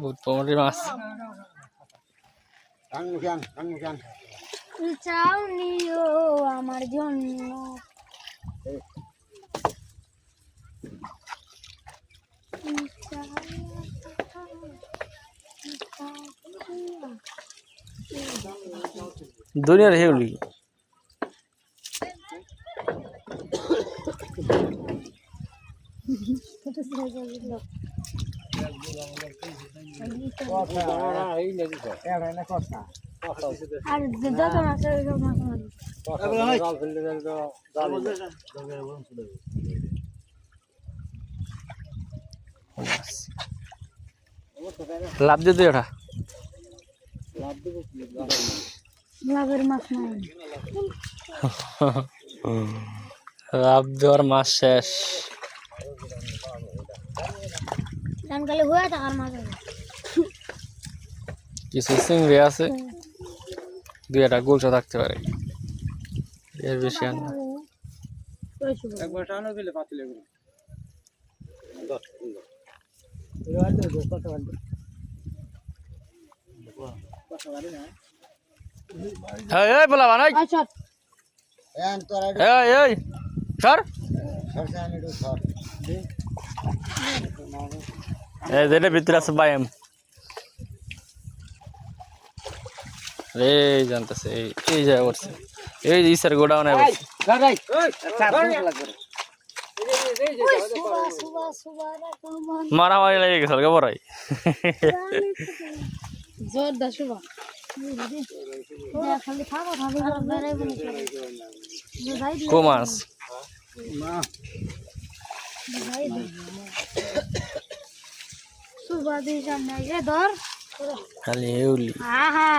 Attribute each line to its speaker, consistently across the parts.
Speaker 1: বহুত পমরি মাছ।
Speaker 2: চাও নিও আমার জন্য।
Speaker 1: দুনিয়ার হেউলি।
Speaker 2: আর যত মাছ
Speaker 1: লাভ দিয়ে তুই ওটা
Speaker 2: লাভের মাছ
Speaker 1: লাভ দেওয়ার মাছ শেষ।
Speaker 2: ধান কালে হয়ে থাকার আছে
Speaker 1: কিছু চিংড়ি আছে? দুই একটা গোলসা থাকতে পারে। এর বেশি আর না। এই বলা বানাই।
Speaker 2: আচ্ছা
Speaker 1: এই এই সর। এই যেটা ভিতরে আছে বাইম রে জানতেছে এই এই জায়গা করছে। এই যে ইসার গোডাউনে মারামারি লাগে গেছে কে বড়াই
Speaker 2: জোর দা সুবা খালি থাকো খালি বেড়াই বলে যাই
Speaker 1: কো মাছ
Speaker 2: সুবা দিয়ে সামনে এ ধর
Speaker 1: খালি হেউলি।
Speaker 2: আহা।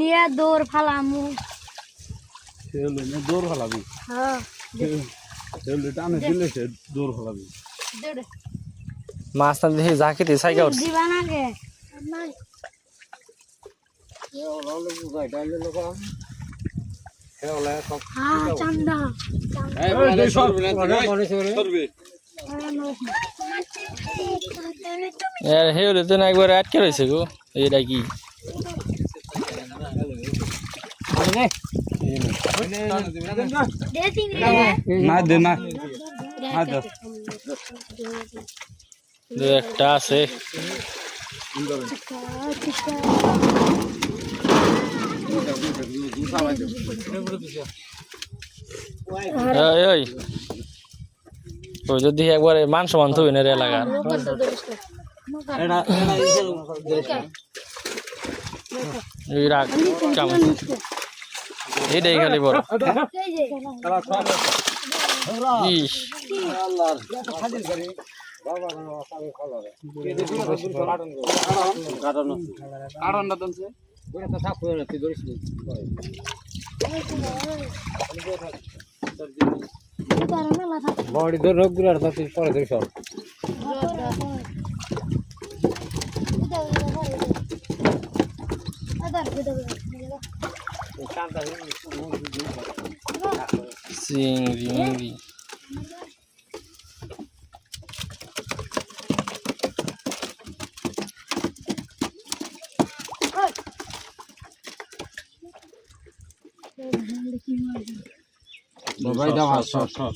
Speaker 2: নিয়ে দৌড় ফালামু।
Speaker 3: দৌড় ফেলাবি।
Speaker 2: হ্যাঁ।
Speaker 3: টানে দিলে সে দৌড় ফেলাবি।
Speaker 1: মাছ না দেখি জাকিতে সাইকা উঠছে
Speaker 2: দিবা না কে হ্যাঁ চান্দা
Speaker 1: এর হেউলি তো না একবার আটকে রয়েছে গো এটা কি?
Speaker 3: না দে না
Speaker 1: একটা আছে। এই ওই। ওই যদি একবারে মান সমান থবি না রে এই রাগ কাম এটাই খালি বড় ইস।
Speaker 4: বডি ধর রোগগুলার তো পরে ধরে সব
Speaker 1: চিংড়ি মিংড়ি
Speaker 3: ভাই দাও হাত সর সর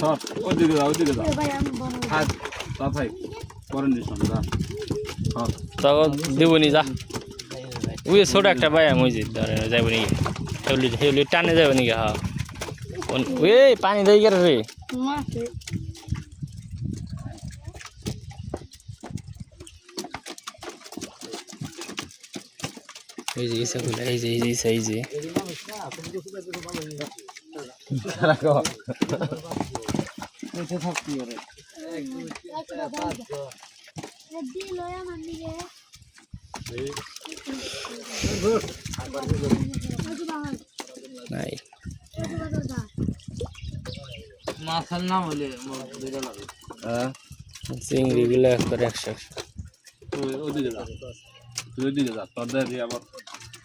Speaker 3: সর। ওদিকে যাও ওদিকে যাও হাত তাই করেন আমরা সর।
Speaker 1: তখন দেবনি যা। ওই ছোট একটা বাই আমি যে ধরে যাব নাকি হেউলি হেউলি টানে যাব নাকি হ্যাঁ। ওই পানি দিয়ে গেল রে। এই যে ইসা গুলা এই যে এই যে ইসা এই যে। নাই।
Speaker 4: মাথার নাম হলে
Speaker 1: চিংড়ি গুলো একশো একশো।
Speaker 3: তুই ওদিকে যা তুই ওদিকে যা তোর দেখি আবার।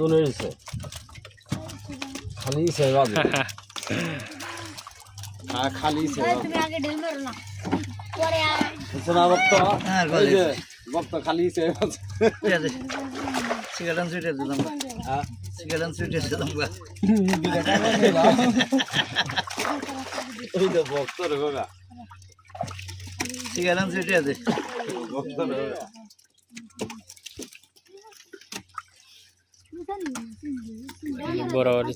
Speaker 5: দুন হয়েছে খালি সেবা
Speaker 3: হ্যাঁ খালি
Speaker 5: সেবা শোনা ভক্ত
Speaker 3: ভক্ত খালি সেবা
Speaker 6: সিগারেট সুইটে দিলাম সিগারেট হ্যাঁ। সুইটে দিলাম
Speaker 3: ওই তো ভক্ত রে
Speaker 6: সিগারেট সুইটে আছে। ভক্ত বড় বড়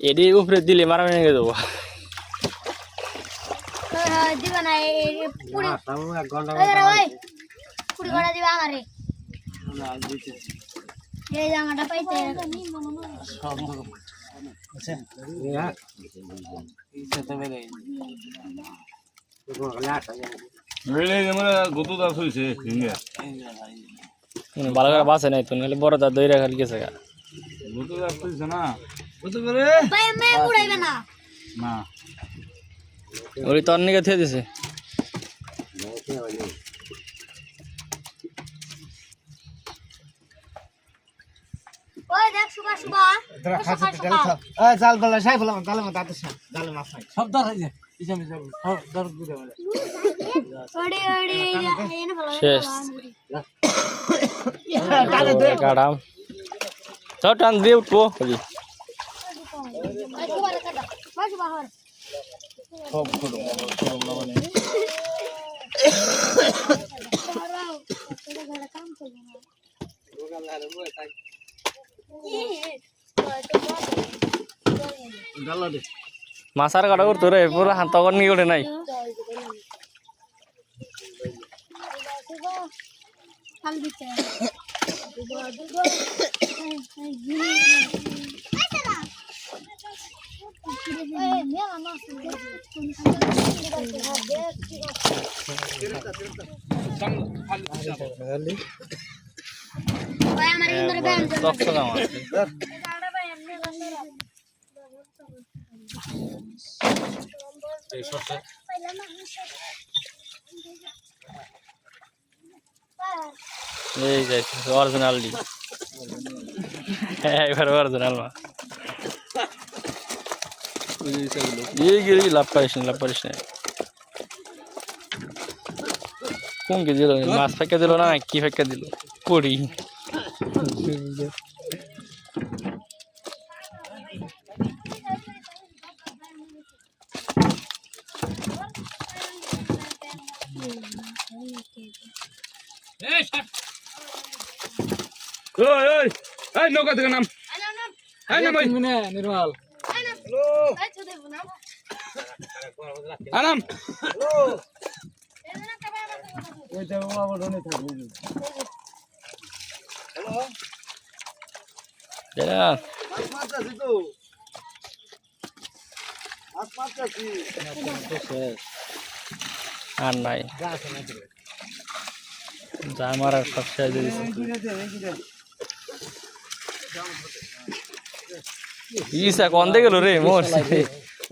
Speaker 1: এডি উপরে দিলে মারা মেনে গেল
Speaker 2: দিবা না পুরি
Speaker 5: এক
Speaker 2: দিবা আমারে। এই জামাটা পাইতে
Speaker 3: সব আচ্ছা এই সাথে
Speaker 1: বেড়ে ভালো করে বাসে নাই তো নাহলে বড় তার দইরা খালি গেছে গা।
Speaker 3: গতু দাস হইছে না?
Speaker 6: কত করে
Speaker 2: ভাই মে পুরাইবে না।
Speaker 3: না।
Speaker 1: ওই তোর নিকে থিয়ে দিছে।
Speaker 2: ওই দেখ সুবা সুবা সকাল সকাল
Speaker 4: এই জাল বলা সাই বলা জালে মা দাঁতে সাই জালে মাছ নাই সব দর হইছে ইসে মিসে সব দর গুদে বলে
Speaker 2: ওড়ি ওড়ি এনে ভালো
Speaker 1: শেষ কাটাম চল টান দিয়ে উঠবো খালি। মাছার কাটা করতো রে পুরো হাত তখন নিয়ে নাই
Speaker 2: কাল দিতে ভাই আমার ইন্দরে ব্যান্ড
Speaker 1: চকচক আমার এই যে অরিজিনাল ডি একবার অরিজিনাল মা এই গিরি লাভ পাইস না লাভ পারিস না। কোন কে দিল? মাছ ফেঁকে দিল না? কি ফেঁকে দিল? পড়ি
Speaker 3: ওই ওই এই নৌকা থেকে নাম। এই নাম। ওই
Speaker 4: নির্মল
Speaker 3: আনাম
Speaker 1: হ্যাঁ আর নাই। যা আমার আর সব শেষ ইসা কন্দে গেল রে মোর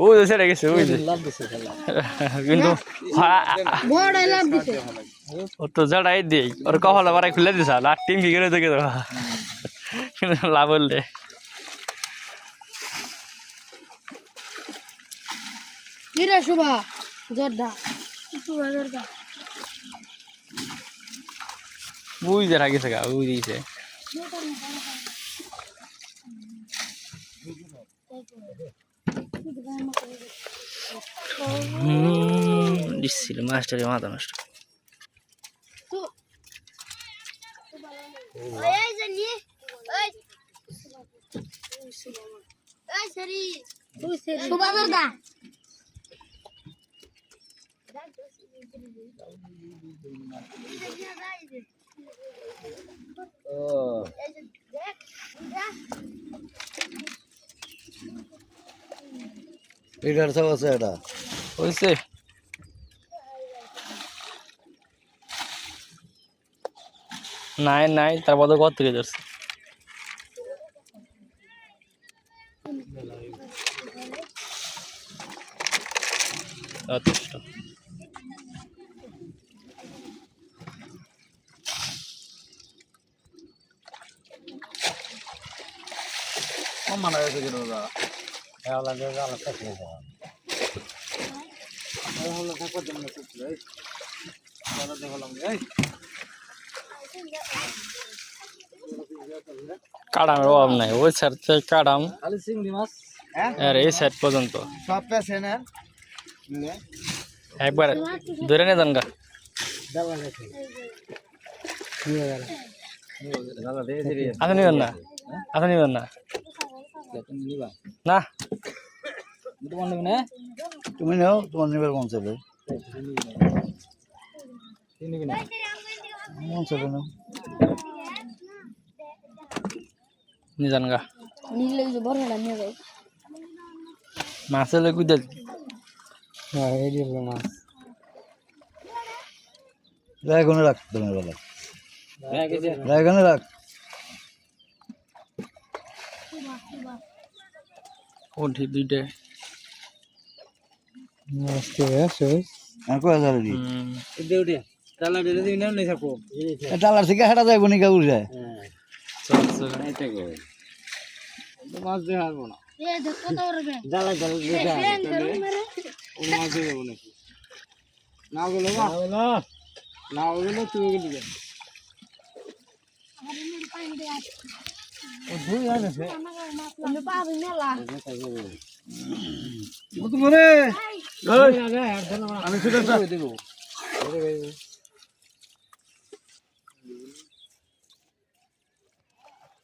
Speaker 1: ও যে সেটা গেছে ওই যে। কিন্তু
Speaker 2: বড় লাভ দিছে
Speaker 1: ও তো জড়াই দেই ওর কপালে বারাই খুলে দিছা আর টিম কি করে দেখে লাভ বললে
Speaker 2: কিরে শুভা? জর্দা। শুভা জর্দা
Speaker 1: বুঝ দেখা গা বুঝ দিচ্ছিল মাস্টারের মাথা নষ্ট।
Speaker 5: ও।
Speaker 6: সব আছে এটা
Speaker 1: হয়েছে নাই নাই তারপর কত ঘর থেকে যাচ্ছে
Speaker 5: দিয়ে জাল যাবে
Speaker 1: কাড়ামের অভাব নাই ওই সাইড থেকে কাড়াম।
Speaker 4: হ্যাঁ?
Speaker 1: আর এই সাইড পর্যন্ত।
Speaker 4: সব পেছে না।
Speaker 1: একবার ধরে নে যান গা
Speaker 5: জাল দিয়ে দিবি
Speaker 1: আচ্ছা নিবেন না আচ্ছা না। না।
Speaker 4: তোমার নেবে না
Speaker 6: তুমি নাও তোমার নিবার মন চাইলে। মন চাইলে না
Speaker 1: নিয়ে যান গা মাছ
Speaker 4: হ্যাঁ মাছ।
Speaker 6: রায়গনে রাখ তোমার বেলা রায়গনে রাখ।
Speaker 1: ওঠি দুইটা
Speaker 4: আজকে শেষ
Speaker 6: আর কয় হাজার দি
Speaker 4: উঠে তালা দিয়ে দিবি না নেই থাকব
Speaker 6: টালার থেকে হাঁটা যাইব নি কাউর যায়
Speaker 1: চল চল
Speaker 4: মাছ দিয়ে হারবো না
Speaker 2: এ দেখো তো ওরবে
Speaker 5: জাল জাল দিয়ে
Speaker 4: ও মাছ দিয়ে যাব নাকি না গেলো বা না গেলো তুই গেলি
Speaker 2: আমি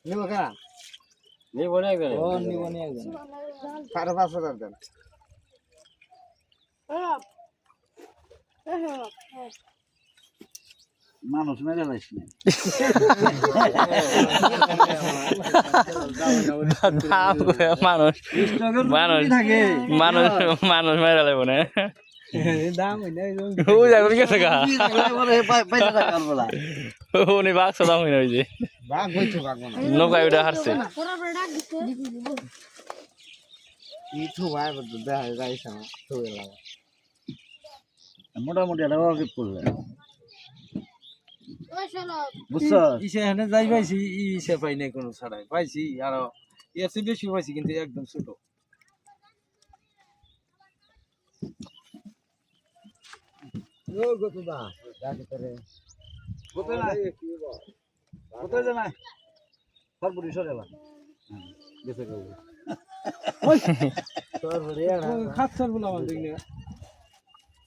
Speaker 4: নিব কা
Speaker 5: একজন
Speaker 4: ও নিব নি একজন সাড়ে পাঁচ হাজার দেন
Speaker 6: মানুষ মেরে লাইস না
Speaker 1: মানুষ মানুষ মানুষ মানুষ মেরে লাগবো না
Speaker 4: দাম হই নাই
Speaker 1: ও যাবে গেছে গা
Speaker 6: পয়সা টাকার বেলা
Speaker 1: উনি বাক্স দাম হইনা হইছে
Speaker 4: ভাগ হইছে ভাগ না
Speaker 1: নৌকায় উঠে হারছে
Speaker 6: মোটামুটি একটা অর্কিট করলে
Speaker 2: ওই শোনো
Speaker 6: বুঝছ?
Speaker 4: ইসে এখানে যাই পাইছি ইসে পাই নাই কোনো ছাড়াই। পাইছি আর এর চেয়ে বেশি পাইছি কিন্তু একদম ছোট।
Speaker 6: কোথায় নাই কোথায় যে নাই সরপুরি সরেলা গেছে
Speaker 4: খাচ্ছার বলে আমার দেখলে।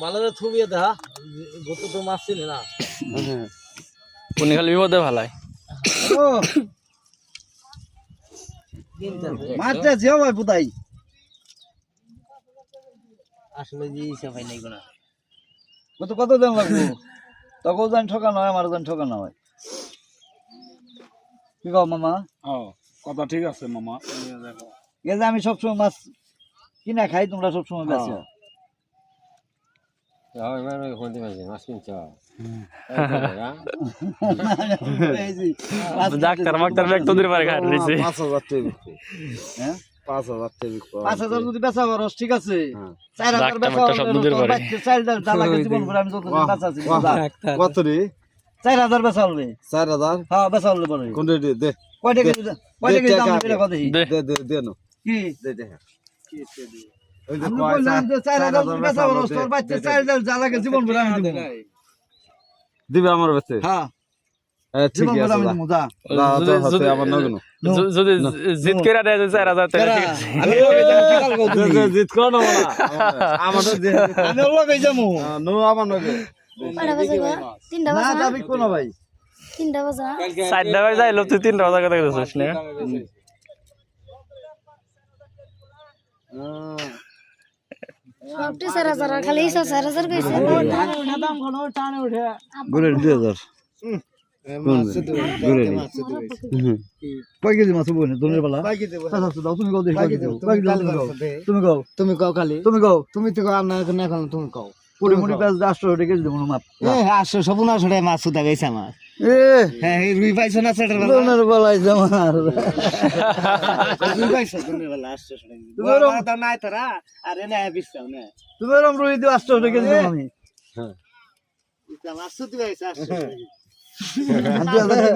Speaker 4: মালারে থুবিয়ে দা গত তো মাছ ছিল না।
Speaker 1: উনি খালি বিপদে ভালাই
Speaker 6: মাছটা যেও ভাই পুতাই
Speaker 4: আসলে যে ইসে পাই নাই কোনা
Speaker 6: কত কত দাম লাগবো? তখন জান ঠকানো হয় আমার জান ঠকানো হয় কি কও মামা?
Speaker 3: ও কথা ঠিক আছে মামা।
Speaker 6: এই যে আমি সবসময় মাছ কিনা খাই তোমরা সবসময় বেছো
Speaker 5: এবার কোন দিয়েছে মাছ কিনছ
Speaker 6: এই যে,
Speaker 1: ডাক্তার মাক্তার ব্যাগ তোদের পারে খাই রয়েছে
Speaker 5: পাঁচ হাজার টাকা
Speaker 6: হ্যাঁ?
Speaker 5: পাঁচ হাজার টাকা
Speaker 6: পাঁচ হাজার যদি বেচা করস ঠিক আছে। চার হাজার বেচা চার হাজার জীবন ভরে আমি যতদিন বাঁচা আছি
Speaker 5: কত রে
Speaker 6: চার হাজার বেচা হলে
Speaker 5: চার হাজার
Speaker 6: হ্যাঁ বেচা হলে পরে
Speaker 5: কোন রে দে
Speaker 6: কয়টা কেজি দাম
Speaker 5: টাকা
Speaker 6: কথা
Speaker 1: দে
Speaker 5: দে দে দে
Speaker 6: কি
Speaker 5: দে দে ওই যে
Speaker 6: দিব।
Speaker 5: আমার কাছে
Speaker 6: হ্যাঁ।
Speaker 5: ঠিক আছে
Speaker 1: যদি- জিত করে দেয় চার হাজার টাকা।
Speaker 5: জিত করো না। আমাদের আমার নগে
Speaker 6: কোন ভাই?
Speaker 4: তিনটা বাজে
Speaker 1: চারটা বাজে তুই তিনটা বাজে কথা কইছিস না?
Speaker 4: সব টিচার হাজার। খালি চার কইছে
Speaker 6: তুমি তুমি
Speaker 7: কও। খালি। তো কও
Speaker 6: কুড়ি মুড়ি আটশো কেজি দেবো মাপ।
Speaker 7: টাকা মাছ সুদা গেছে আমার। হ্যাঁ রুই পাইছো না সেটার বেলা
Speaker 6: দনের বেলায় আমার
Speaker 7: রুই পাইছো দিনের বেলা আসছো
Speaker 6: তুমি ওরম-
Speaker 7: তো নাই তোরা আরে না বিশ্বাস না।
Speaker 6: তুমি এরকম রুই দিও আটশো টাকা কেজি দেবো আমি
Speaker 7: সুদি পাইছো আসছো
Speaker 6: দুই হাজার টাকা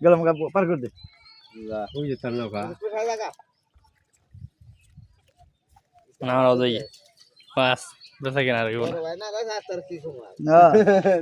Speaker 6: গেলাম গা পার করে দে।
Speaker 1: না যাই বাস কেনা
Speaker 7: না।